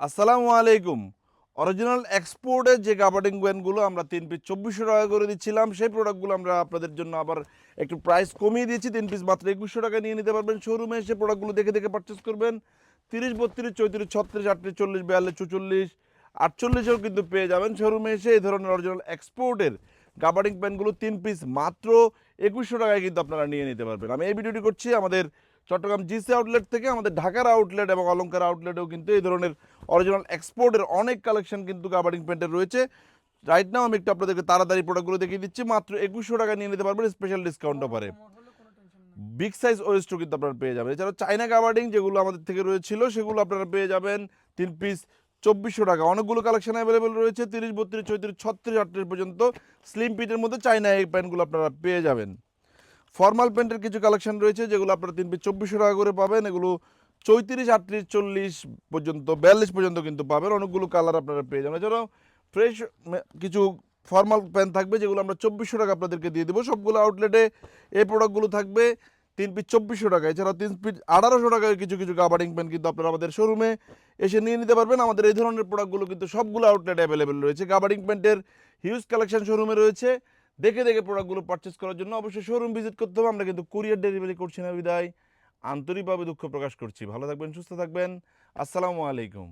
আসসালামু আলাইকুম। অরিজিনাল এক্সপোর্টের যে গাবার্ডিং ব্যান্ডগুলো আমরা তিন পিস চব্বিশশো টাকা করে দিচ্ছিলাম, সেই প্রোডাক্টগুলো আমরা আপনাদের জন্য আবার একটু প্রাইস কমিয়ে দিয়েছি। তিন পিস মাত্র একুশশো টাকা নিয়ে নিতে পারবেন। শোরুমে এসে প্রোডাক্টগুলো দেখে দেখে পারচেস করবেন। তিরিশ, বত্রিশ, চৌত্রিশ, ছত্রিশ, আটত্রিশ, চল্লিশ, বিয়াল্লিশ, চুচল্লিশ, আটচল্লিশেও কিন্তু পেয়ে যাবেন শোরুমে এসে এই ধরনের অরিজিনাল এক্সপোর্টের গাবার্ডিং প্যান্টগুলো তিন পিস মাত্র একুশশো টাকায় কিন্তু আপনারা নিয়ে নিতে পারবেন। আমি এই ভিডিওটি করছি আমাদের চট্টগ্রাম জিসি আউটলেট থেকে আমাদের ঢাকার আউটলেট এবং অলঙ্কার আউটলেটেও কিন্তু এই ধরনের অরিজিনাল এক্সপোর্টের অনেক কালেকশন কিন্তু গাবার্ডিং প্যান্টের রয়েছে। রাইট নাও আমি একটু আপনাদেরকে তাড়াতাড়ি প্রোডাক্টগুলো দেখিয়ে দিচ্ছি। মাত্র একুশশো টাকা নিয়ে নিতে পারবেন স্পেশাল ডিসকাউন্ট পারে বিগ সাইজ ওয়েস্টও কিন্তু আপনারা পেয়ে যাবেন। এছাড়াও চাইনা গাবার্ডিং যেগুলো আমাদের থেকে রয়েছিল, সেগুলো আপনারা পেয়ে যাবেন। তিন পিস চব্বিশশো টাকা। অনেকগুলো কালেকশন অ্যাভেলেবেল রয়েছে, তিরিশ, বত্রিশ, চৌত্রিশ, ছত্রিশ, আটত্রিশ পর্যন্ত। স্লিম পিটের মধ্যে চাইনা এই প্যান্টগুলো আপনারা পেয়ে যাবেন। ফর্মাল প্যান্টের কিছু কালেকশন রয়েছে, যেগুলো আপনারা তিন পিস চব্বিশশো টাকা করে পাবেন। এগুলো চৌত্রিশ, আটত্রিশ, চল্লিশ পর্যন্ত, বিয়াল্লিশ পর্যন্ত কিন্তু পাবেন। অনেকগুলো কালার আপনারা পেয়ে যাবেন। এছাড়াও ফ্রেশ কিছু ফর্মাল প্যান্ট থাকবে, যেগুলো আমরা চব্বিশশো টাকা আপনাদেরকে দিয়ে দেবো। সবগুলো আউটলেটে এই প্রোডাক্টগুলো থাকবে তিন পিস চব্বিশশো টাকা। এছাড়াও তিন পিস আঠারোশো টাকায় কিছু কিছু গাবার্ডিং প্যান্ট কিন্তু আপনারা আমাদের শোরুমে এসে নিয়ে নিতে পারবেন। আমাদের এই ধরনের প্রোডাক্টগুলো কিন্তু সবগুলো আউটলেট অ্যাভেলেবেল রয়েছে। গাবার্ডিং প্যান্টের হিউজ কালেকশন শোরুমে রয়েছে। দেখে দেখে প্রোডাক্টগুলো পারচেস করার জন্য অবশ্যই শোরুম ভিজিট করতে হবে। আমরা কিন্তু কুরিয়ার ডেলিভারি করছি না, বিদায়। আন্তরিকভাবে দুঃখ প্রকাশ করছি। ভালো থাকবেন সুস্থ থাকবেন। আসসালামু আলাইকুম।